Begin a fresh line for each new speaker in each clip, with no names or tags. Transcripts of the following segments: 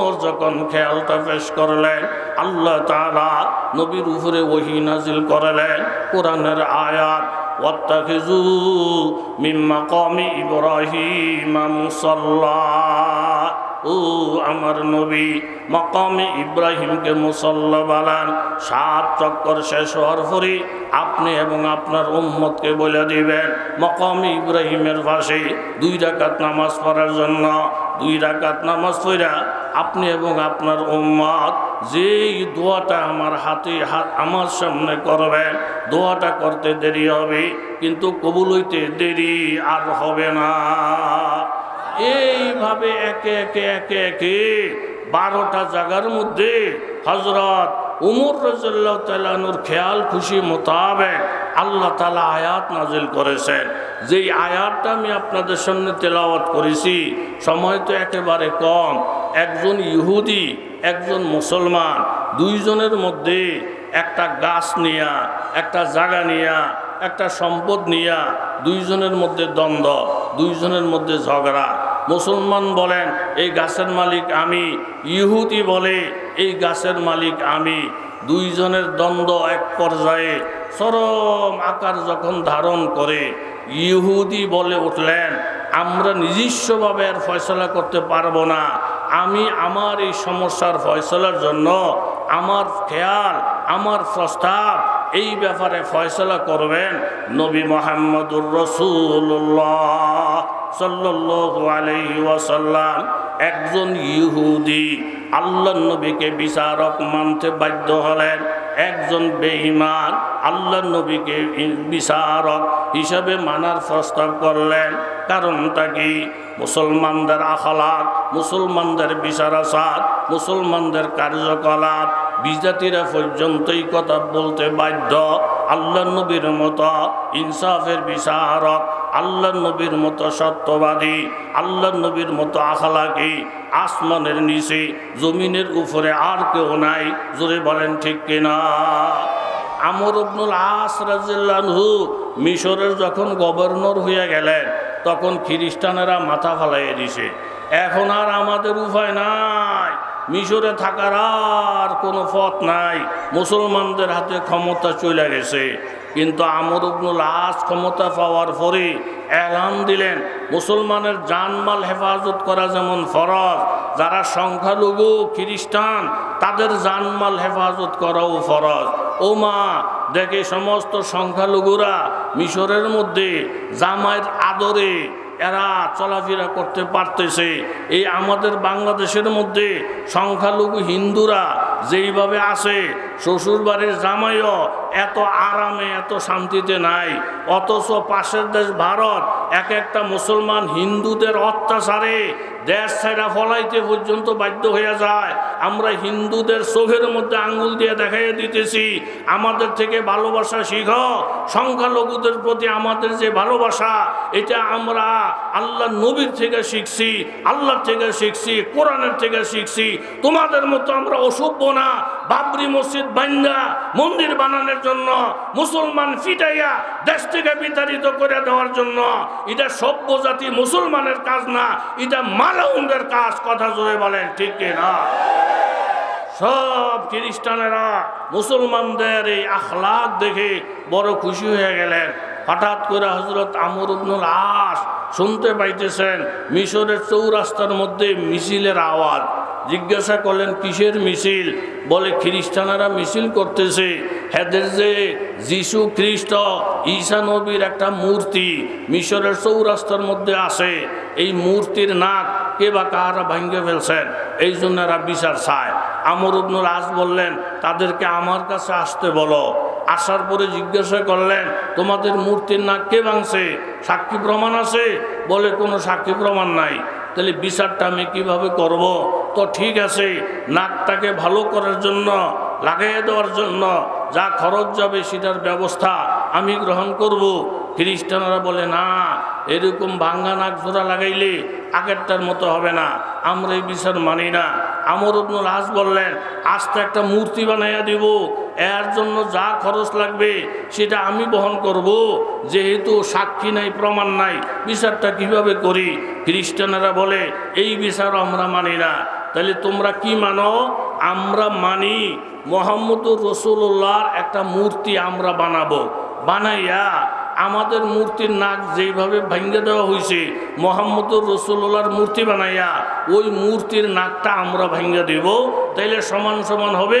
ওর যখন খেয়ালটা পেশ করলেন আল্লাহ তাআলা নবীর উপরে ওহি নাজিল করলেন কোরআনের আয়াত واتخذوا من مقام إبراهيم مصلى ও আমার নবী, মকামে ইব্রাহিমকে মুসল্লা বালান সাত চক্কর শেষ হওয়ার পরে আপনি এবং আপনার উম্মতকে বলে দিবেন, মকামে ইব্রাহিমের পাশে দুই রাকাত নামাজ পড়ার জন্য, দুই রাকাত নামাজ পড়া আপনি এবং আপনার উম্মত যেই দোয়াটা আমার হাতে হাত, আমার সামনে করবেন, দোয়াটা করতে দেরি হবে, কিন্তু কবুল হইতে দেরি আর হবে না। এইভাবে একে একে একে একে বারোটা জায়গার মধ্যে হজরত উমর তালানুর খেয়াল খুশি মোতাবেক আল্লাহ তালা আয়াত নাজিল করেছেন। যেই আয়াতটা আমি আপনাদের সামনে তেলাওয়াত করেছি, সময় তো একেবারে কম। একজন ইহুদি, একজন মুসলমান, দুইজনের মধ্যে একটা গাছ নিয়া, একটা জায়গা নিয়া, একটা সম্পদ নিয়া, দুইজনের মধ্যে দ্বন্দ্ব, দুইজনের মধ্যে ঝগড়া। মুসলমান বলেন, এই গাছের মালিক আমি। ইহুদি বলে, এই গাছের মালিক আমি। দুইজনের দ্বন্দ্ব এক পর্যায়ে, চরম আকার যখন ধারণ করে, ইহুদি বলে উঠলেন, আমরা নিজস্বভাবে আর ফয়সলা করতে পারব না। আমি আমার এই সমস্যার ফয়সলার জন্য আমার খেয়াল, আমার প্রস্তাব এই ব্যাপারে ফয়সলা করবেন নবী মোহাম্মদুর রসুল্লাহ ওয়াসাল্লাম। একজন ইহুদি, আল্লাহ নবীকে বিচারক মানতে বাধ্য হলেন। একজন বেঈমান, আল্লাহ নবীকে বিচারক হিসাবে মানার প্রস্তাব করলেন। কারণটা কি? মুসলমানদের আখলাক, মুসলমানদের বিচার আসাদ মুসলমানদের কার্যকলাপ, বিজাতিরা পর্যন্তই কথা বলতে বাধ্য। আল্লাহ নবীর মতো ইনসাফের বিচারক, আল্লাহ নবীর মতো সত্যবাদী, আল্লাহ নবীর মতো আখালাকি, আসমানের নিচে, জমিনের উপরে আর কেউ নাই। জোরে বলেন ঠিক কিনা? আমর আব্দুল আস রাজিল্লাহু মিশরের যখন গভর্নর হয়ে গেলেন তখন খ্রিস্টানেরা মাথা ফালাইয়ে দিছে। এখন আর আমাদের উপায় নাই। মিশরে থাকার আর কোনো পথ নাই। মুসলমানদের হাতে ক্ষমতা চলে গেছে। কিন্তু আমর ইবনুল আস ক্ষমতা পাওয়ার পরে এলান দিলেন, মুসলমানের জানমাল হেফাজত করা যেমন ফরজ, যারা সংখ্যালঘু, খ্রিস্টান, তাদের জানমাল হেফাজত করাও ফরজ। ও মা, দেখে সমস্ত সংখ্যালঘুরা মিশরের মধ্যে জামাইয়ের আদরে এরা চলাফেরা করতে পারতেছে। এই আমাদের বাংলাদেশের মধ্যে সংখ্যালঘু হিন্দুরা যেইভাবে আছে শ্বশুর বাড়ির জামাইও এত আরামে, এত শান্তিতে নাই। অথচ পাশের দেশ ভারত, এক একটা মুসলমান হিন্দুদের অত্যাচারে দেশ ছাড়া ফলাইতে পর্যন্ত বাধ্য হয়ে যায়। আমরা হিন্দুদের চোখের মধ্যে আঙ্গুল দিয়ে দেখাইয়ে দিতেছি, আমাদের থেকে ভালোবাসা শিখ। সংখ্যালঘুদের প্রতি আমাদের যে ভালোবাসা, এটা আমরা আল্লাহ নবীর থেকে শিখছি, আল্লাহর থেকে শিখছি, কোরআনের থেকে শিখছি। তোমাদের মতো আমরা অসভ্য না বাবরি মসজিদ বান্দা মন্দির বানানোর জন্য মুসলমান ফিটাইয়া দেশ থেকে বিতাড়িত করে দেওয়ার জন্য। এটা সভ্য জাতি মুসলমানের কাজ না, এটা মালাউনদের কাজ, কথা জোরে বলেন, ঠিক না? সব খ্রিস্টানেরা মুসলমানদের এই আখলাক দেখে বড় খুশি হয়ে গেলেন। হঠাৎ করে হজরত আমর উবনুল আস শুনতে পাইতেছেন, মিশরের চৌরাস্তার মধ্যে মিছিলের আওয়াজ। জিজ্ঞাসা করলেন, কিসের মিছিল? বলে, খ্রিস্টানারা মিছিল করতেছে। হেদের যে যিশু খ্রিস্ট ঈশা নবীর একটা মূর্তি মিশরের চৌরাস্তার মধ্যে আছে। এই মূর্তির নাক কে বা কারা ভাঙ্গে ফেলছেন? এই জন্য এরা বিচার চায়। আমর উবনুল আজ বললেন, তাদেরকে আমার কাছে আসতে বলো। আসার পরে জিজ্ঞাসা করলেন, তোমাদের মূর্তির নাক কে ভাঙছে? সাক্ষী প্রমাণ আছে? বলে, কোনো সাক্ষী প্রমাণ নাই। তাহলে বিচারটা আমি কীভাবে করব? তো ঠিক আছে, নাকটাকে ভালো করার জন্য, লাগাইয়ে দেওয়ার জন্য যা খরচ যাবে সেটার ব্যবস্থা আমি গ্রহণ করব। খ্রিস্টানরা বলে, না, এরকম ভাঙ্গা নাক জোড়া লাগাইলে আগেরটার মতো হবে না, আমরা এই বিচার মানি না। আমর উবনুল আজ বললেন, আজ তো একটা মূর্তি বানাইয়া দিব, এর জন্য যা খরচ লাগবে সেটা আমি বহন করব। যেহেতু সাক্ষী নাই, প্রমাণ নাই, বিচারটা কীভাবে করি? খ্রিস্টানেরা বলে, এই বিচার আমরা মানি না তাহলে তোমরা কি মানো? আমরা মানি মোহাম্মদুর রসুল্লাহর একটা মূর্তি আমরা বানাবো। বানাইয়া আমাদের মূর্তির নাক যেইভাবে ভেঙে দেওয়া হয়েছে মোহাম্মদুর রসুল্লাহর মূর্তি বানাইয়া ওই মূর্তির নাকটা আমরা ভেঙে দেব। তাইলে সমান সমান হবে,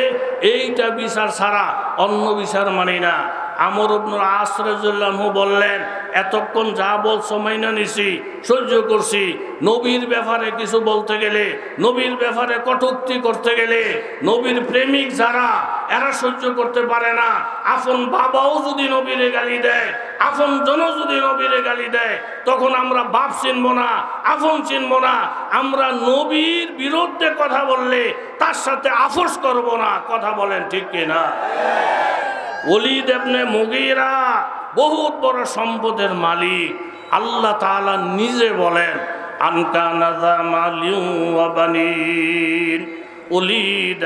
এইটা বিচার ছাড়া অন্য বিচার মানি না। আমর ইবনুল আসরাজুল্লাহ বললেন এতক্ষণ যা বলছো মাইনা নিছি, সহ্য করছি। নবীর ব্যাপারে কিছু বলতে গেলে, নবীর ব্যাপারে কটুক্তি করতে গেলে, নবীর প্রেমিক যারা, এরা সহ্য করতে পারে না। আপন বাবাও যদি নবীরে গালি দেয়, আপন জন যদি নবীরে গালি দেয়, তখন আমরা বাপ চিনব না, আপন চিনব না। আমরা নবীর বিরুদ্ধে কথা বললে, তার সাথে আপোষ করব না। কথা বলেন ঠিক কিনা? অলিদ এবনে মুগিরা বহুত বড় সম্পদের মালিক। আল্লাহ তালা নিজে বলেন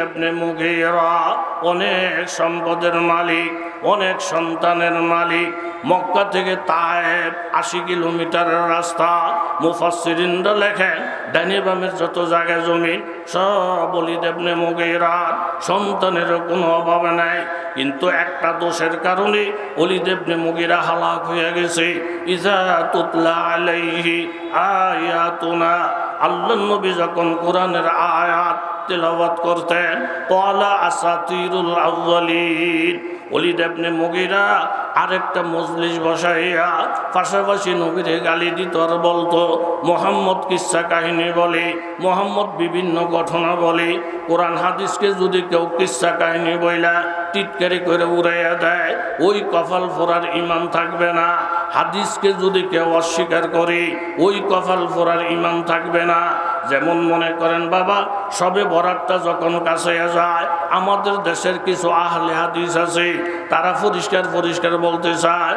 এবনে মুগিরা অনেক সম্পদের মালিক। অনেক সন্তানের মালিক মক্কা থেকে তায়েব আশি কিলোমিটারের রাস্তা। মুফাসসিরিনরা লেখেন, ডাইনে বামের যত জায়গা জমি, সব অলিদ এবনে মুগিরার। সন্তানেরও কোনো অভাব নাই। কিন্তু একটা দোষের কারণে অলিদেবনে মুগিরা হালাক হয়ে গেছে। ইজা তুতলা আলাইহি আয়াতুনা। আল্লাহ নবী যখন কোরআনের আয়াত তেলাওয়াত করতেন পলা আসাতিরুল আউ্বালিন অলিদ ইবনে মুগিরা আরেকটা মজলিস বসাইয়া পাশাপাশি নবীরে গালি দিত আর বলতো, মোহাম্মদ কিসা কাহিনী বলে, মোহাম্মদ বিভিন্ন ঘটনা বলে, কোরআন হাদিসকে যদি কেউ কিসা কাহিনী বইলা টিটকারি করে উড়াইয়া দেয়, ওই কপাল ফোরার ইমান থাকবে না। হাদিসকে যদি কেউ অস্বীকার করে, ওই কপাল ফোরার ইমান থাকবে না। যেমন মনে করেন, বাবা, সবে বরাতটা যখন কাছে যায়, আমাদের দেশের কিছু আহলে হাদিস আছে, তারা পরিষ্কার পরিষ্কার বলতে চায়,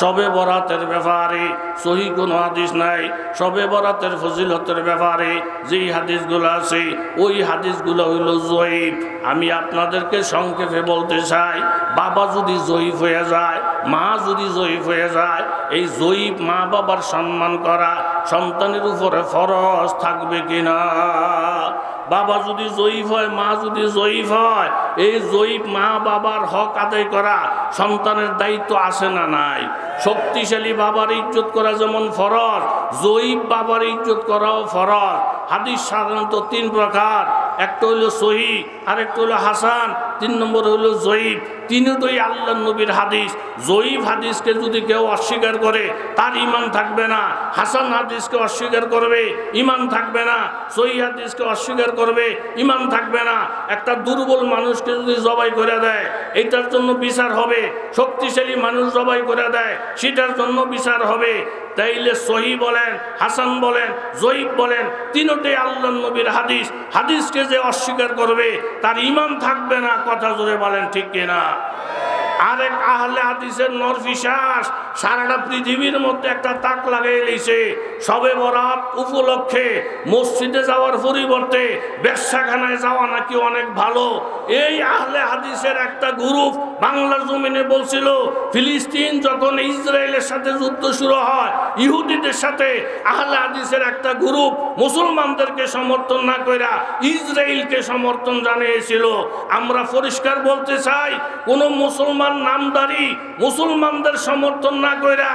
সবে বরাতের ব্যাপারে সহি কোনো হাদিস নাই, সবে বরাতের ফজিলতের ব্যাপারে যেই হাদিসগুলো আছে, ওই হাদিসগুলো হইল জয়ীফ। আমি আপনাদেরকে সংক্ষেপে বলতে চাই, বাবা যদি জয়ীফ হয়ে যায়, মা যদি জয়ীফ হয়ে যায়, এই জয়ীফ মা বাবার সম্মান করা সন্তানের উপরে ফরজ থাকবে কিনা? বাবা যদি জয়ীফ হয়, মা যদি জয়ীফ হয়, এই জয়ীফ মা বাবার হক আদায় করা সন্তানের দায়িত্ব আছে না নাই? শক্তিশালী বাবার ইজ্জত করা যেমন ফরজ, জয়ীফ বাবার ইজ্জত করাও ফরজ। হাদিস সাধারণত তিন প্রকার, একটা হইল সহি, আরেকটা হইল হাসান। তিন নম্বর হইল জয়ীফ। তিনটাই আল্লাহ নবীর হাদিস। জয়ীফ হাদিসকে যদি কেউ অস্বীকার করে, তার ইমান থাকবে না। হাসান হাদিসকে অস্বীকার করবে, ইমান থাকবে না। সহি হাদিসকে অস্বীকার করবে, ইমান থাকবে না। একটা দুর্বল মানুষকে যদি জবাই করে দেয়, এটার জন্য বিচার হবে। শক্তিশালী মানুষ জবাই করে দেয়, সেটার জন্য বিচার হবে। তাইলে সহি বলেন, হাসান বলেন জয়ীব বলেন তিনটাই আল্লাহ নবীর হাদিস। হাদিসকে যে অস্বীকার করবে, তার ইমান থাকবে না কথা জোরে বলেন ঠিক কিনা? আরেক আহলে হাদিসের নরফিশ্বাস সারাটা পৃথিবীর মধ্যে একটা তাক লাগাই লেছে সবে বরাত উপলক্ষে মসজিদে যাওয়ার পরিবর্তে ব্যবসাখানায় যাওয়া নাকি অনেক ভালো। এই আহলে হাদিসের একটা গ্রুপ বাংলার জমিনে বলছিল, ফিলিস্তিন যখন ইসরায়েলের সাথে যুদ্ধ শুরু হয়, ইহুদিদের সাথে আহলে হাদিসের একটা গ্রুপ মুসলমানদেরকে সমর্থন না কইরা ইসরায়েলকে সমর্থন জানিয়েছিল। আমরা পরিষ্কার বলতে চাই, কোন মুসলমান নামদারি, মুসলমানদের সমর্থন না কইরা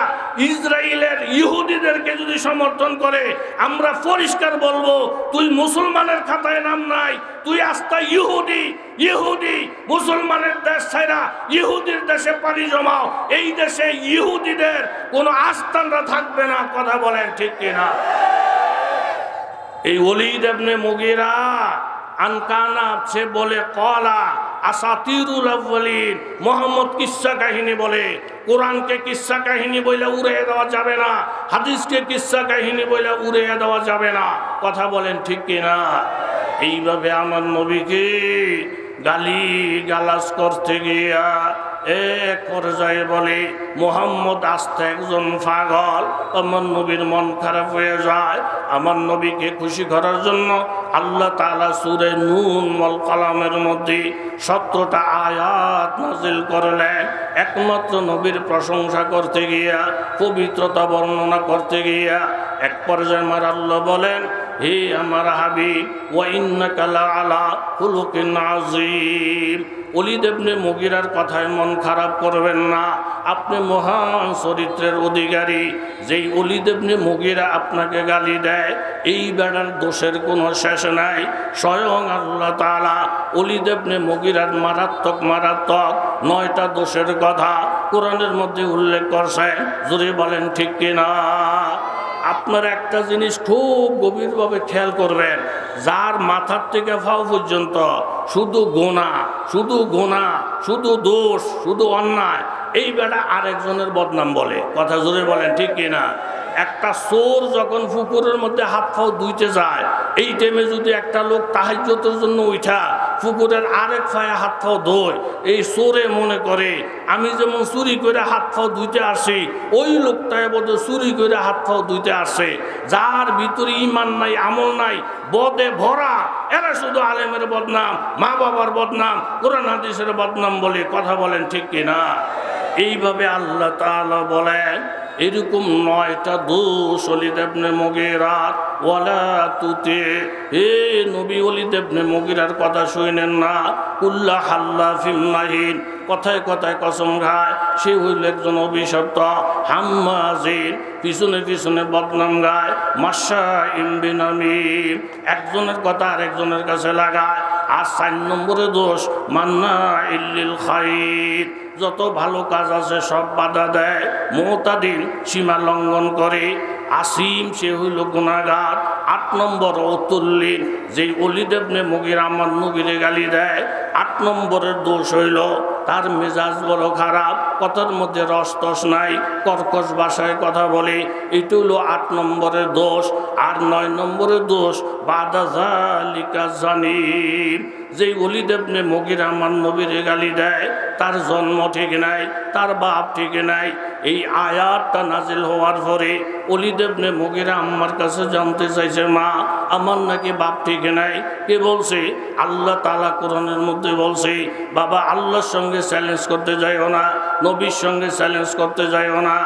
ইসরায়েলের ইহুদিদেরকে যদি সমর্থন করে, আমরা পরিষ্কার বলব, তুই মুসলমানের খাতায় নাম নাই, তুই আস্থা ইহুদি ইহুদি, মুসলমানের দেশ ছাইরা ইহুদির দেশে পানি জমাও। এই দেশে ইহুদিদের কোনো আস্থানরা থাকবে না, কথা বলেন ঠিক কিনা? এই অলিদ এবনে মুগিরা, আনকানা সে বলে, কলা আসাতিরুল আউ্বালিন মোহাম্মদ কিসা কাহিনী বলে। কোরআনকে কিসা কাহিনী বলে উড়িয়ে দেওয়া যাবে না। হাদিসকে কিসা কাহিনী বলে উড়িয়ে দেওয়া যাবে না। কথা বলেন ঠিক কিনা? এইভাবে আমার নবীকে গালি গালাস করতে গিয়া এক পর্যায়ে বলে, মোহাম্মদ আস্তে একজন পাগল। আমার নবীর মন খারাপ হয়ে যায়। আমার নবীকে খুশি করার জন্য আল্লাহ তালা সুরে নুন মল কালামের মধ্যে সত্তরটা আয়াত নাজিল করলেন। একমাত্র নবীর প্রশংসা করতে গিয়া, পবিত্রতা বর্ণনা করতে গিয়া, এক পর্যায়ে মার আল্লাহ বলেন হে আমার হাবিব ওয়াইন্নাকা আলা হুলুকিন আজিম অলিদ ইবনে মুগিরার কথায় মন খারাপ করবেন না। আপনি মহান চরিত্রের অধিকারী। যেই অলিদ ইবনে মুগিরা আপনাকে গালি দেয়, এই বেড়ার দোষের কোনো শেষ নাই। স্বয়ং আল্লাহ তাআলা অলিদ ইবনে মুগিরার মারাত্মক মারাত্মক নয়টা দোষের কথা কোরআনের মধ্যে উল্লেখ করছেন। জোরে বলেন, ঠিক কিনা? আপনার একটা জিনিস খুব গভীরভাবে খেয়াল করবেন, যার মাথার থেকে ফাও পর্যন্ত শুধু গোনা শুধু গোনা, শুধু দোষ, শুধু অন্যায় এই বেটা আরেকজনের বদনাম বলে। কথা জোরে বলেন, ঠিক কিনা? একটা চোর যখন পুকুরের মধ্যে হাত ফাও ধুইতে যায়, এই টাইমে যদি একটা লোক তাহাজ্যতের জন্য উঠা পুকুরের আরেক ফায়ে হাত ফাও ধোয়, এই চোরে মনে করে, আমি যেমন চুরি করে হাত ফাও ধুইতে আসি, ওই লোকটায় বোধহয় চুরি করে হাত ফাও ধুইতে আসে। যার ভিতরে ইমান নাই, আমল নাই, বদে ভরা, এরা শুধু আলেমের বদনাম, মা বাবার বদনাম, কোরআন হাদিসের বদনাম বলে কথা বলেন ঠিক কিনা? এইভাবে আল্লাহ তালা বলেন এরকম নয়টা দোষ অলিদেবনে মগেরাত ওয়ালা তুতে। হে নবী অলিদেবনে মগিরার কথা শুনেন না। উল্লাহ হাল্লা ফিল্লাহিন কথায় কথায় কসম খায়, সে হইল একজন অভিশপ্ত হাম্মাজিন। পিছনে পিছনে বদনাম গায় মাসা ইমবিনামিম একজনের কথা আরেকজনের কাছে লাগায়। আর চার নম্বরে দোষ, মান্না ইল্লিল খাইর। যত ভালো কাজ আছে সব বাধা দেয়। মোহতাদিন সীমা লঙ্ঘন করে। আসিম, সে হইল গুণাগার আট নম্বর অতুল্লিন, যেই অলিদেবনে মগির আমার নবীরে গালি দেয়, আট নম্বরের দোষ হইল, তার মেজাজ বড় খারাপ, কথার মধ্যে রস তস নাই, কর্কশ ভাষায় কথা বলে, এটা হলো আট নম্বরের দোষ, আর নয় নম্বরের দোষ, বাদা জালিকা জানিম যেই অলিদেবনে মগির আমার নবীরে গালি দেয়, তার জন্ম ঠিক নাই, তার বাপ ঠিক নাই, এই আয়াতটা নাজিল হওয়ার পরে অলিদেবনে মগিরা আমার কাছে জানতে চাইছে মা, আমার নাকি বাপ ঠিক নাই। কে বলছে? আল্লাহ তালা কোরআনের মধ্যে বলছে, বাবা, আল্লাহর সঙ্গে চ্যালেঞ্জ করতে যাইও না, নবীর সঙ্গে চ্যালেঞ্জ করতে যাইও না।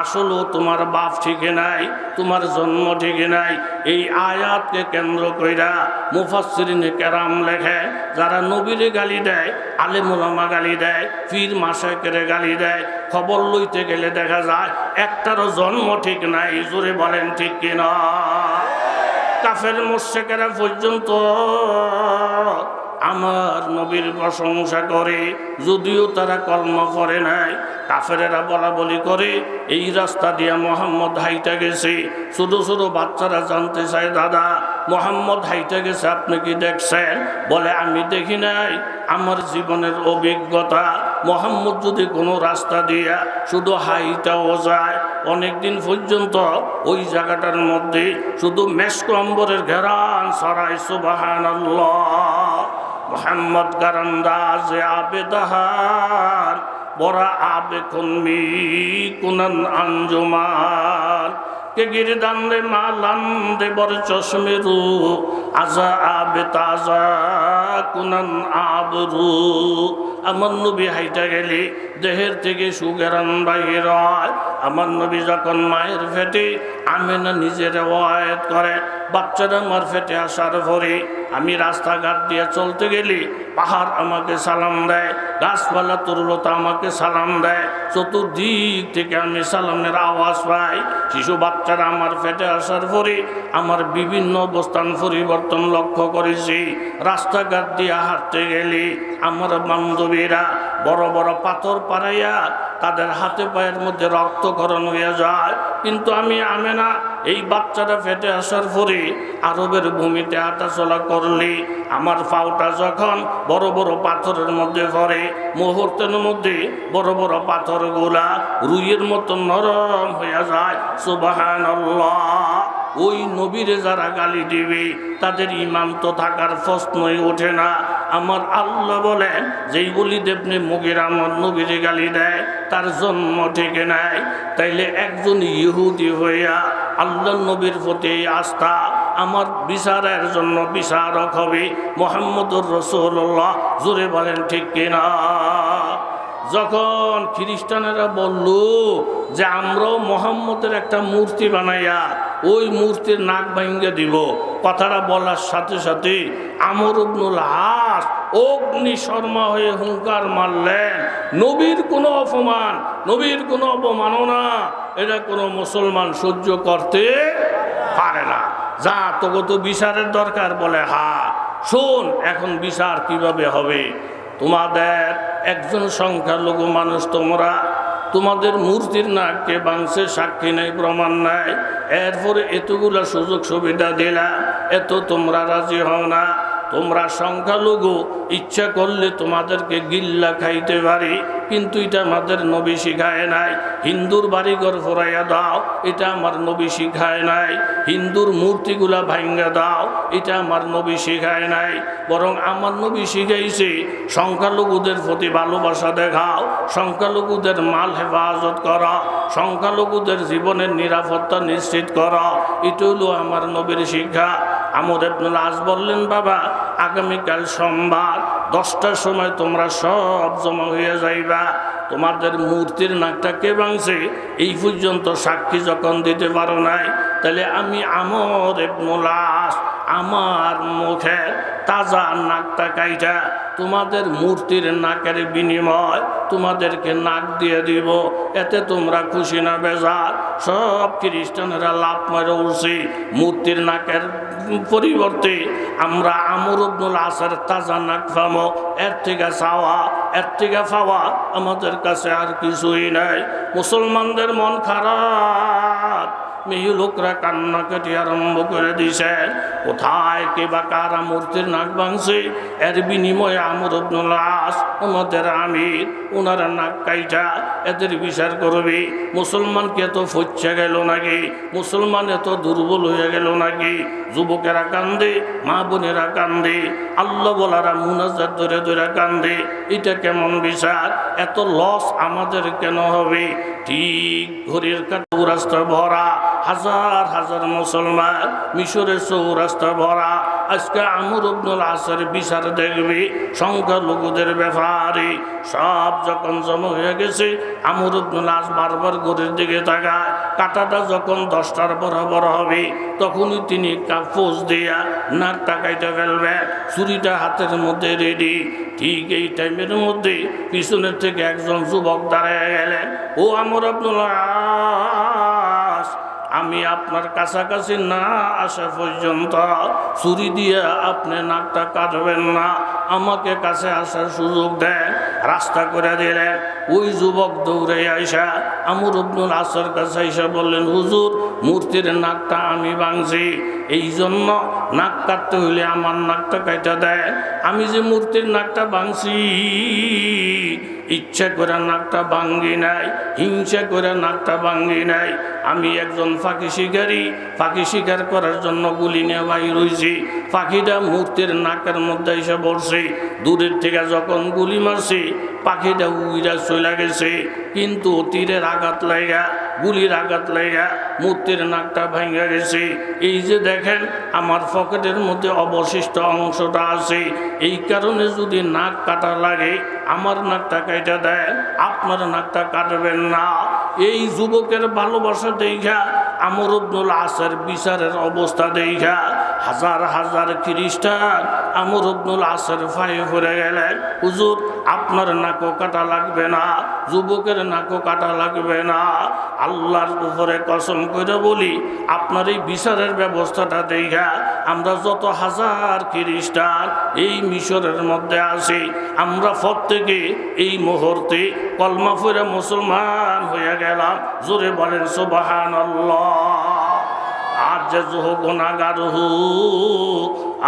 আসলেও তোমার বাপ ঠিক নাই, তোমার জন্ম ঠিক নাই। এই আয়াতকে কেন্দ্র কইরা মুফাসসিরিনে কেরাম লেখে, যারা নবীরে গালি দেয়, আলেমুলামা গালি দেয় ফির মাসাকেরে গালি দেয়, খবর লইতে গেলে দেখা যায়, একটারও জন্ম ঠিক নাই, জোরে বলেন ঠিক কিনা? কাফের মোর্শেকেরা পর্যন্ত আমার নবীর প্রশংসা করে, যদিও তারা কর্ম করে নাই। কাফেরেরা বলা বলি করে, এই রাস্তা দিয়ে মোহাম্মদ হাইটা গেছে। ছোট ছোট বাচ্চারা জানতে চায়, দাদা, মোহাম্মদ হাইটা গেছে, আপনি কি দেখছেন? বলে, আমি দেখি নাই। আমার জীবনের অভিজ্ঞতা মোহাম্মদ যদি কোনো রাস্তা দিয়া শুধু হাইটাও যায় অনেক দিন পর্যন্ত ওই জায়গাটার মধ্যে শুধু মেসকো অম্বরের ঘেরান সরাই সুবাহান মোহাম্মদ গারান্দাজ আবেদাহার বড়া আবে কুনমি কুনন আঞ্জুমান। কে চশমেরু আজা আবে তাজা গেলে, দেহের থেকে সুগেরান বাহির হয়। আমার নবী যখন মায়ের ফেটে আমেনা নিজের ওয়ায়ত করে বাচ্চারা আমার ফেটে আসার পরে আমি রাস্তাঘাট দিয়ে চলতে গেলে, পাহাড় আমাকে সালাম দেয়, গাছপালা, তরুলতা আমাকে সালাম দেয়। চতুর্দিক থেকে আমি সালামের আওয়াজ পাই। শিশু বাচ্চারা আমার ফেটে আসার পরে আমার বিভিন্ন অবস্থান পরিবর্তন লক্ষ্য করেছি। রাস্তাঘাট দিয়ে হাঁটতে গেলে, আমার বান্ধবীরা বড় বড় পাথর পাড়াইয়া তাদের হাতে পায়ের মধ্যে রক্তকরণ হয়ে যায়। কিন্তু আমি আমে না এই বাচ্চারা ফেটে আসার পরে আরবের ভূমিতে হাঁটাচলা করলে, আমার পাওটা যখন বড় বড় পাথরের মধ্যে পড়ে মুহূর্তের মধ্যে বড় বড় পাথরগুলা রুইয়ের মতো নরম হয়ে যায় সুবাহান ওই নবীরে যারা গালি দিবে, তাদের ইমান তো থাকার প্রশ্নই ওঠে না। আমার আল্লাহ বলেন, যেই বলি দেবনে মুগের আমার নবীরে গালি দেয়, তার জন্ম থেকে নেয় তাইলে একজন ইহুদি হইয়া আল্লাহ নবীর প্রতি আস্থা, আমার বিচারের জন্য বিচারক হবে মোহাম্মদুর রসুল্লাহ জোরে বলেন, ঠিক কিনা? যখন খ্রিস্টানেরা বলল যে আমরাও মোহাম্মদের একটা মূর্তি বানাইয়া ওই মূর্তির নাক ভাঙ্গে দিব, কথাটা বলার সাথে সাথে আমর ইবনুল হাস অগ্নি শর্মা হয়ে হুঙ্কার মারলেন, নবীর কোনো অপমান, নবীর কোনো অবমাননা এটা কোনো মুসলমান সহ্য করতে পারে না। যা তোকে তো বিচারের দরকার বলে, হা, শোন এখন বিচার কীভাবে হবে? তোমাদের একজন সংখ্যালঘু মানুষ তোমরা, তোমাদের মূর্তির নাককে বাংশে সাক্ষী নেই, প্রমাণ নাই। এরপরে এতগুলা সুযোগ সুবিধা দিলা, এত তোমরা রাজি হও না। তোমরা সংখ্যালঘু, ইচ্ছা করলে তোমাদেরকে গিল্লা খাইতে পারি, কিন্তু এটা আমাদের নবী শিখায় নাই। হিন্দুর বাড়িঘর ফরাইয়া দাও, এটা আমার নবী শিখায় নাই। হিন্দুর মূর্তিগুলা ভাঙ্গা দাও, এটা আমার নবী শিখায় নাই। বরং আমার নবী শিখাইছে, সংখ্যালঘুদের প্রতি ভালোবাসা দেখাও, সংখ্যালঘুদের মাল হেফাজত করা, সংখ্যালঘুদের জীবনের নিরাপত্তা নিশ্চিত করা। এটা হলো আমার নবীর শিক্ষা। আমর আব্দুল আজ বললেন, বাবা, আগামীকাল সোমবার দশটার সময় তোমরা সব জমা হয়ে যাইবা। তোমাদের মূর্তির নাকটা কে ভাঙছে? এই পর্যন্ত সাক্ষী যখন দিতে পারো নাই, তাহলে আমি আমর এবনুলাস আমার মুখে তাজা নাকটা কাইটা তোমাদের মূর্তির নাকের বিনিময় তোমাদেরকে নাক দিয়ে দিব, এতে তোমরা খুশি না বেজার। সব খ্রিস্টানেরা লাভ মেরে উঠছি মূর্তির নাকের পরিবর্তে আমরা আমর আব্দুল আসের তাজা নাক ফামো, এর থেকে চাওয়া, এর থেকে পাওয়া আমাদের কাছে আর কিছুই নাই। মুসলমানদের মন খারাপ। মেয়ে লোকরা কান্নাকাটি আরম্ভ করে দিছে। কোথায় কে বা কারা মূর্তির নাক ভাঙছে? এর বিনিময়ে আমর আব্দুল্লাস আমাদের আমির, ওনারা নাক কাইটা এদের বিচার করবে। মুসলমানকে এত ফচ্ছে গেল নাকি? মুসলমান এত দুর্বল হয়ে গেল নাকি? যুবকেরা কান্দে, মা বোনেরা কান্দে, আল্লাহ বলারা মুনাজার ধরে ধরে কান্দে। এটা কেমন বিচার? এত লস আমাদের কেন হবে? ঠিক ঘড়ির কাটা ভরা। হাজার হাজার মুসলমান মিশরের চৌরাস্তা ভরা। আজকে আমর আব্দুল আসের বিচার দেখবে, সংখ্যালঘুদের ব্যাপারে। সব যখন জমা হয়ে গেছে, আমর আব্দুল আস বারবার ঘরের দিকে তাকায়। কাটাটা যখন দশটার বরাবর হবে, তখনই তিনি কাপোজ দিয়া নাক টাকাইতে ফেলবে ছুরিটা হাতের মধ্যে রেডি ঠিক এই টাইমের মধ্যে পিছনের থেকে একজন যুবক দাঁড়ায় গেলেন, ও আমর আব্দুল্লাহ আমি আপনার কাছাকাছি না আসা পর্যন্ত ছুরি দিয়ে আপনি নাকটা কাটবেন না। আমাকে কাছে আসার সুযোগ দেন, রাস্তা করে দিলেন। ওই যুবক দৌড়ে আইসা আমর আব্দুল আসর কাছে আইসা বললেন, হুজুর, মূর্তির নাকটা আমি ভাঙছি। এই জন্য নাক কাটতে হইলে আমার নাকটা কাটা দেয় আমি যে মূর্তির নাকটা ভাঙছি, ইচ্ছা করে নাকটা ভাঙ্গি নাই, হিংসা করে নাকটা ভাঙ্গি নাই। আমি একজন ফাঁকি শিকারী। ফাঁকি শিকার করার জন্য গুলি নিয়ে বাই রয়েছি পাখিটা মূর্তির নাকের মধ্যে এসে পড়ছে। দূরের থেকে যখন গুলি মারছি, পাখিটা উইরা চলে গেছে। কিন্তু তীরের আঘাত লাগা গুলির আঘাত লাগা মূর্তির নাকটা ভাঙ্গা গেছে। এই যে দেখেন, আমার পকেটের মধ্যে অবশিষ্ট অংশটা আছে। এই কারণে যদি নাক কাটা লাগে, আমার নাকটা কাটা দেয় আপনার নাকটা কাটবেন না। এই যুবকের ভালোবাসা দেখা আমর আব্দুল আসের বিচারের অবস্থা দেখা হাজার হাজার খ্রিস্টান আমর আব্দুল আসের ফাঁয়ে পড়ে গেলেন। হুজুর, আপনার নাকও কাটা লাগবে না। যুবকের নাকও কাটা লাগবে না। আল্লাহর উপরে কসম করে বলি, আপনার এই বিচারের ব্যবস্থাটা দেখা আমরা যত হাজার খ্রিস্টান এই মিশরের মধ্যে আছি, আমরা প্রত্যেকে এই মুহূর্তে কলমা ফুরে মুসলমান হয়ে গেলাম। জোরে বলেন সুবাহান আর যে জোহ গুণাগার হু,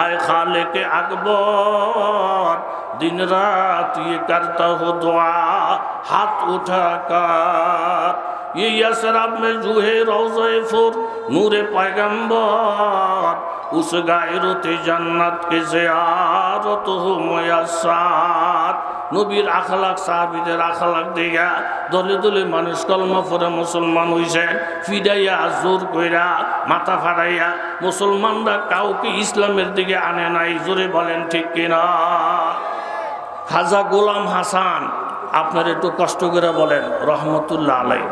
আয় খালে কে আকবর दिन रात ये करता हो दुआ हाथ उठा कर ये यसरब में जूहे रोज़े फुर नूरे पैगंबर उस गायरत जन्नत के ज़ियारत हो मुयस्सार নবীর আখলাক সাহাবিদের আখলাক দিয়া দলে দলে মানুষ কলমা পরে মুসলমান হইছে ফিডাইয়া জোর কইরা মাথা ফাড়াইয়া মুসলমানরা কাউকে ইসলামের দিকে আনে নাই জোরে বলেন ঠিক কিনা খাজা গোলাম হাসান, আপনার একটু কষ্ট করে বলেন, রহমতুল্লাহ আলাই।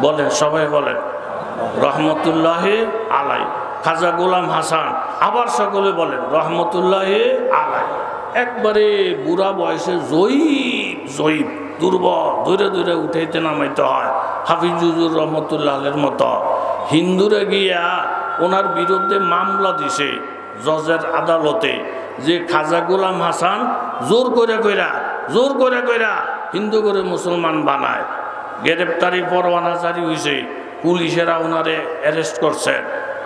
বলেন, সবাই বলেন, রহমতুল্লাহ আলাই। খাজা গোলাম হাসান, আবার সকলে বলেন, রহমতুল্লাহ আলাই। একবারে বুড়া বয়সে জয়ীব জয়ীব, দুর্বল দূরে দূরে উঠাইতে নামাইতে হয়। হাফিজুজুর রহমতুল্লাহের মতো। হিন্দুরা গিয়া ওনার বিরুদ্ধে মামলা দিছে, জজের আদালতে। যে খাজা গোলাম হাসান জোর করে কইরা, জোর করে কইরা হিন্দু করে মুসলমান বানায়, গ্রেপ্তারি পরোয়ানা জারি হয়েছে পুলিশেরা ওনারে অ্যারেস্ট করছে।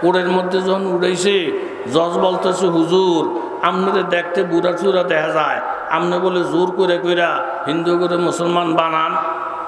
কোর্টের মধ্যে যখন উড়াইছে, জজ বলতেছে, হুজুর আপনাদের দেখতে বুড়া চূড়া দেখা যায়। আপনি বলে জোর করে কইরা হিন্দু করে মুসলমান বানান।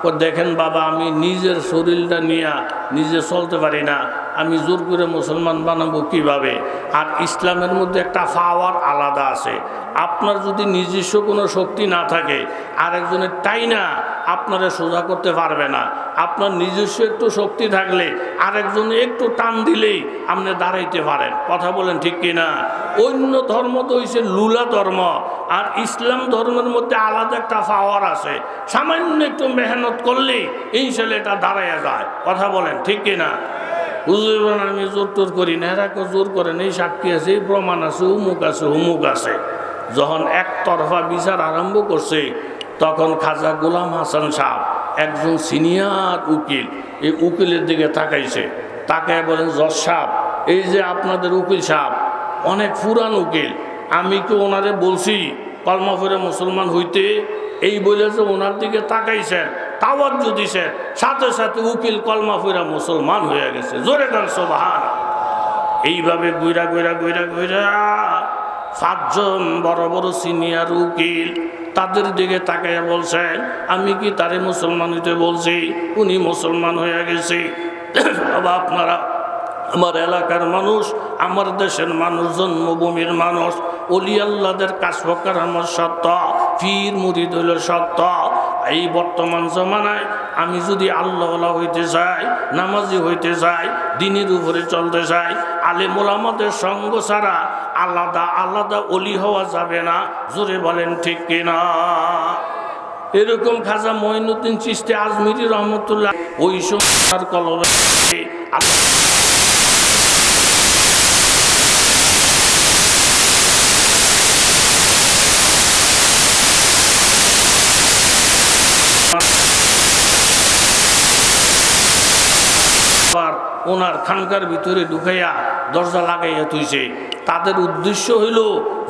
ও দেখেন বাবা, আমি নিজের শরীরটা নিয়ে নিজে চলতে পারি না। আমি জোর করে মুসলমান বানাবো কীভাবে? আর ইসলামের মধ্যে একটা পাওয়ার আলাদা আছে। আপনার যদি নিজস্ব কোনো শক্তি না থাকে, আরেকজনের তাই না আপনারা সোজা করতে পারবে না। আপনার নিজস্ব একটু শক্তি থাকলে আরেকজনে একটু টান দিলেই আপনি দাঁড়াইতে পারেন। কথা বলেন ঠিক কিনা? অন্য ধর্ম তো হয়েছে লুলা ধর্ম, আর ইসলাম ধর্মের মধ্যে আলাদা একটা পাওয়ার আছে। সামান্য একটু মেহনত করলেই এই ছেলেটা দাঁড়াইয়া যায়। কথা বলেন ঠিক কিনা? বুঝবেন আমি জোর টোর করি না, এরা জোর করেন এই সাক্ষী আছে প্রমাণ আছে উমুক আছে হুমুক আছে। যখন একতরফা বিচার আরম্ভ করছে, তখন খাজা গোলাম হাসান সাহ একজন সিনিয়র উকিল, এই উকিলের দিকে তাকাইছে। তাকায় বলেন, জজ সাহ এই যে আপনাদের উকিল সাহ অনেক পুরান উকিল, আমি কি ওনারে বলছি কলমা ফিরে মুসলমান হইতে? এই বলে যে ওনার দিকে তাকাইছেন। তাওয়াজ্জু দিছেন। সাথে সাথে উকিল কলমা ফিরা মুসলমান হয়ে গেছে। জোরে গান সোবাহান এইভাবে গুইরা গুইরা গুইরা গুইরা পাঁচজন বড় বড় সিনিয়র উকিল তাদের দিকে তাকাইয়া বলছেন, আমি কি তারে মুসলমান হইতে বলছি? উনি মুসলমান হয়ে গেছে। বাবা আপনারা, আমার এলাকার মানুষ, আমার দেশের মানুষ, জন্মভূমির মানুষ, অলি আল্লাদের আমার সত্য ফির মুরিদ হইল সত্য এই বর্তমান জমানায় আমি যদি আল্লাহ হইতে চাই নামাজি হইতে চাই দিনের উপরে চলতে চাই আলেমুল আমাদের সঙ্গ ছাড়া আলাদা আলাদা অলি হওয়া যাবে না। জোরে বলেন ঠিক কিনা? এরকম খাজা মঈনুদ্দিন চিস্তি আজমিরি রহমতুল্লাহ ওই সময় আবার ওনার খানকার ভিতরে ঢুকাইয়া দরজা লাগাইয়া তুইছে তাদের উদ্দেশ্য হইল,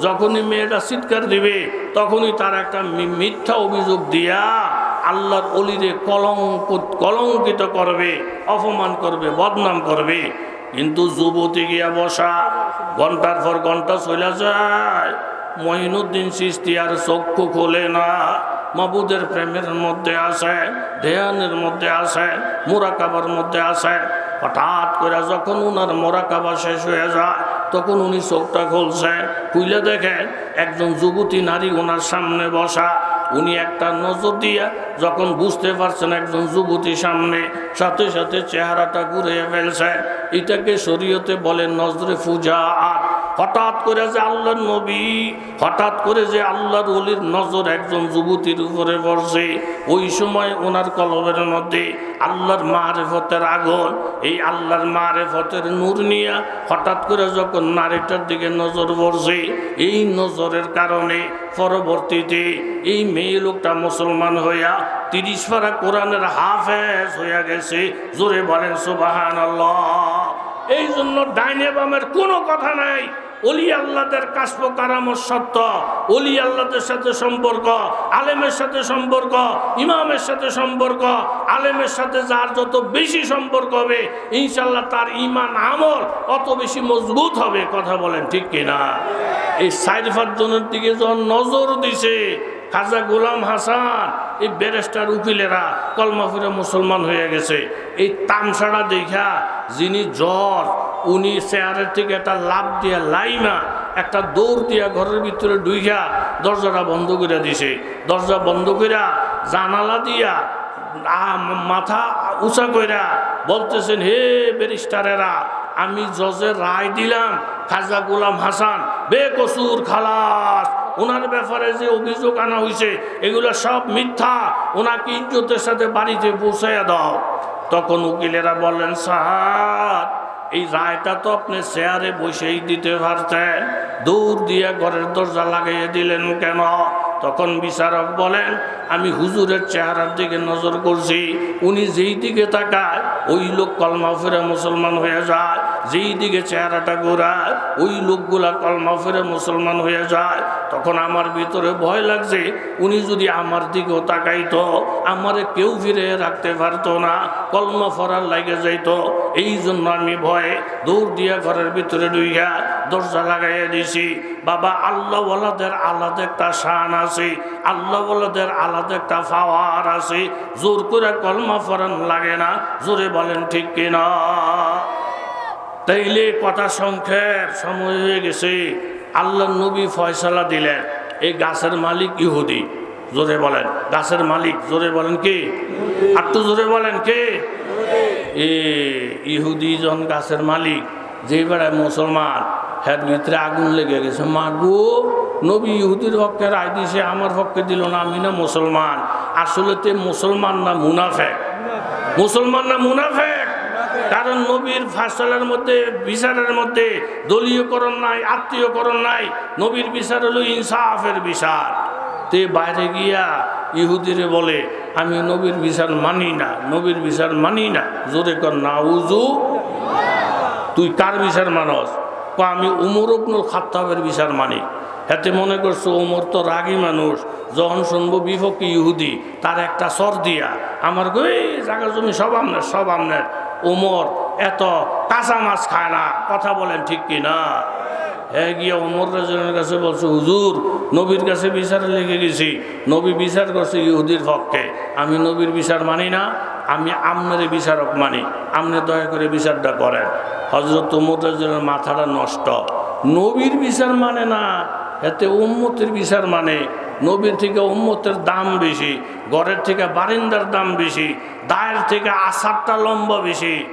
যখনই মেয়েটা চিৎকার দিবে, তখনই তার একটা মিথ্যা অভিযোগ দিয়া আল্লাহর অলিরে কলঙ্ক কলঙ্কিত করবে, অপমান করবে, বদনাম করবে। কিন্তু যুবতী গিয়া বসা, ঘণ্টার পর ঘণ্টা চলে যায়। মহিনুদ্দিন সৃষ্টি আর চক্ষু খোলে না। মাবুদের প্রেমের মধ্যে আসে ধ্যানের মধ্যে আসে মোরাকাবার মধ্যে আসে হঠাৎ করে যখন উনার মোরাকাবা শেষ হয়ে যায়, তখন উনি চোখটা খুলছে খুলে দেখেন একজন যুবতী নারী ওনার সামনে বসা। উনি একটা নজর দিয়া যখন বুঝতে পারছেন একজন যুবতী সামনে, সাথে সাথে চেহারাটা ঘুরে ফেলছে। এটাকে শরীয়তে বলে নজরে ফুজা আর হঠাৎ করে যে আল্লাহর নবী, হঠাৎ করে যে আল্লাহর অলির নজর একজন যুবতীর উপরে পড়ছে, ওই সময় ওনার কলবের মধ্যে আল্লাহর মারেফতের আগুন, এই আল্লাহর মারেফতের নূর নিয়া হঠাৎ করে যখন নারীটার দিকে নজর পড়ছে, এই নজরের কারণে পরবর্তীতে এই মেয়ে লোকটা মুসলমান হইয়া তিরিশ পারা কোরআনের হাফেজ হইয়া গেছে। জোরে বলেন সুবাহান এই জন্য ডাইনে বামের কোনো কথা নাই। অলি আল্লাদের কাশপ কারামত সত্য। অলি আল্লাদের সাথে সম্পর্ক, আলেমের সাথে সম্পর্ক, ইমামের সাথে সম্পর্ক, আলেমের সাথে যার যত বেশি সম্পর্ক হবে ইনশাল্লাহ তার ইমান আমল অত বেশি মজবুত হবে, কথা বলেন ঠিক কিনা? এই সাইড জনের দিকে যখন নজর দিছে খাজা গোলাম হাসান, এই ব্যারিস্টার উকিলেরা কলমা ফিরে মুসলমান হয়ে গেছে। এই তামসাড়া দেখা যিনি জ্বর উনি চেয়ারের থেকে একটা লাভ দিয়া লাইমা, একটা দৌড় দিয়া ঘরের ভিতরে ডুইখা দরজাটা বন্ধ করে দিছে। দরজা বন্ধ কইরা জানালা দিয়া মাথা উঁচা কইরা বলতেছেন, হে ব্যারিস্টারেরা, আমি জজের রায় দিলাম খাজা গোলাম হাসান, বেকসুর খালাস ওনার ব্যাপারে যে অভিযোগ আনা হয়েছে এগুলো সব মিথ্যা। ওনাকে ইজ্জতের সাথে বাড়িতে পৌঁছাইয়া দাও। তখন উকিলেরা বললেন স্যার এই রায়টা তো আপনি চেয়ারে বসেই দিতে পারতেন। দূর দিয়ে ঘরের দরজা লাগাইয়ে দিলেন কেন? তখন বিচারক বলেন, আমি হুজুরের চেহারার দিকে নজর করছি। উনি যেই দিকে তাকায়, ওই লোক কলমা ফিরে মুসলমান হয়ে যায়। যেই দিকে চেহারাটা ঘোরায়, ওই লোকগুলা কলমা ফিরে মুসলমান হয়ে যায়। তখন আমার ভিতরে ভয় লাগছে, উনি যদি আমার দিকেও তাকাইতো, আমারে কেউ ফিরে রাখতে পারতো না, কলমা ফরার লাগে যাইত। এই জন্য আমি ভয়ে দৌড় দিয়া ঘরের ভিতরে ডুইয়া দরজা লাগাইয়া দিছি। বাবা আল্লাহওয়ালাদের আলাদা একটা শান আছে আল্লাহওয়ালাদের আলাদা একটা পাওয়ার আছে। জোর করে কলমা ফরান লাগে না, জোরে বলেন ঠিক কিনা? তাইলে কথা সংক্ষেপ, সময় হয়ে গেছে। আল্লাহ নবী ফয়সালা দিলেন, এই গাছের মালিক ইহুদি, জোরে বলেন। গাছের মালিক, জোরে বলেন কি? আর তো জোরে বলেন কে? এ, ইহুদি জন গাছের মালিক যে বেড়ায় মুসলমান হ্যার ভিতরে আগুন লেগে গেছে। মা গো, নবী ইহুদির পক্ষে রায় দিছে আমার পক্ষে দিল না, আমি না মুসলমান। আসলে তে মুসলমান না মুনাফেক? মুসলমান না মুনাফেক? কারণ নবীর ফাসলের মধ্যে, বিচারের মধ্যে দলীয়করণ নাই, আত্মীয়করণ নাই। নবীর বিচার হলো ইনসাফের বিচার। তে বাইরে গিয়া ইহুদিরে বলে, আমি নবীর বিচার মানি না, নবীর বিচার মানি না। জোরে কর না উজু তুই কার বিচার মানস? আমি উমর উবনুল খাত্তাবের বিচার মানি। এতে মনে করছ ওমর তো রাগী মানুষ, যখন শুনব বিপক্ষে ইহুদি, তার একটা সর দিয়া। আমার গো জায়গা জমি সব আমনের সব আমনের। ওমর এত কাঁচা মাছ খায় না, কথা বলেন ঠিক কি না হ্যাঁ গিয়ে ওমর রাজনের কাছে বলছে, হুজুর, নবীর কাছে বিচারে লেগে গেছি। নবী বিচার করছে ইহুদির পক্ষে। আমি নবীর বিচার মানি না, আমি আমনের বিচারক মানি। আমনে দয়া করে বিচারটা করেন। হজরত ওমর রাজনের মাথাটা নষ্ট। নবীর বিচার মানে না, এতে উম্মতের বিচার মানে। নবীর থেকে উম্মতের দাম বেশি, ঘরের থেকে বারিন্দার দাম বেশি, দায়ের থেকে আসারটা লম্বা বেশি।